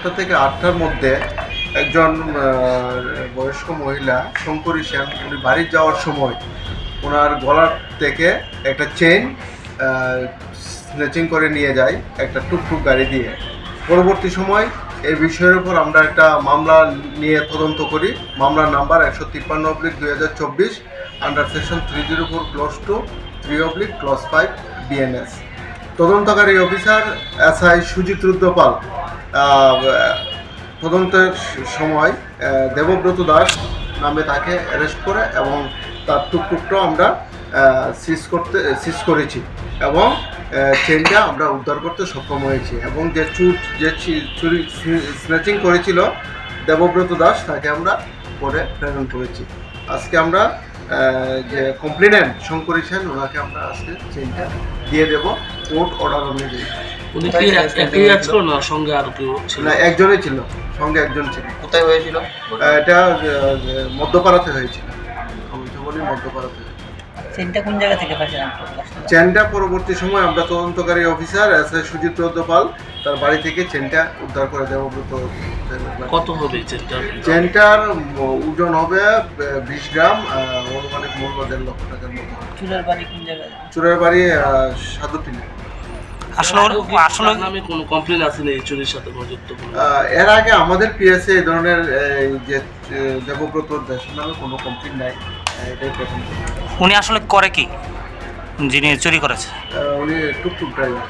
সাতটা থেকে আটটার মধ্যে একজন বয়স্ক মহিলা শঙ্করী সেন, উনি বাড়ি যাওয়ার সময় ওনার গলার থেকে একটা চেন স্নেচিং করে নিয়ে যায় একটা টুকটুক গাড়ি দিয়ে। পরবর্তী সময় এই বিষয়ের উপর আমরা একটা মামলা নিয়ে তদন্ত করি। মামলার নাম্বার একশো তিপ্পান্ন অব্লিক দুই হাজার চব্বিশ under section three zero four clause two three oblique clause five BNS তদন্তকারী officer S I Sujit Rudrapal তদন্তের সময় দেবব্রত দাস নামে তাকে অ্যারেস্ট করে এবং তার টুকটুকটাও আমরা সিজ করতে সিজ করেছি এবং চেনটা আমরা উদ্ধার করতে সক্ষম হয়েছি এবং যে চুর, যে চুরি স্ন্যাচিং করেছিল দেবব্রত দাস, তাকে আমরা পরে প্রেরণ করেছি। আজকে আমরা যে কমপ্লেনেন্ট শঙ্করী সেন ওনাকে আমরা আজকে চেনটা দিয়ে দেব। কোর্ট অর্ডার অনুযায়ী। উনি কি একই কাজ না সঙ্গে আর কেউ ছিল? না একজনই ছিল। সঙ্গে একজন ছিল। কোথায় হয়েছিল? এটা মধ্যপাড়াতে হয়েছিল। বলি মধ্যপাড়াতে। হয়েছিল। চেনটা কোন জায়গা থেকে পাচ্ছেন চেনটা পরবর্তী সময় আমরা তদন্তকারী officer S I Sujit Rudrapal তার বাড়ি থেকে চেনটা উদ্ধার করে দেবব্রত কত হবে চেনটার ওজন হবে বিশ গ্রাম অনুমানিক মূল্য দেড় লক্ষ টাকার মতো। চুলের বাড়ি কোন জায়গায়? চুরের বাড়ি চুরির এর আগে আমাদের পিএসএ এই ধরনের যে দেবব্রত দেশের নামে কোনো কমপ্লেন নাই এটাই প্রথম উনি আসলে করে কি? যিনি চুরি করেছে। উনি টুকটুক ড্রাইভার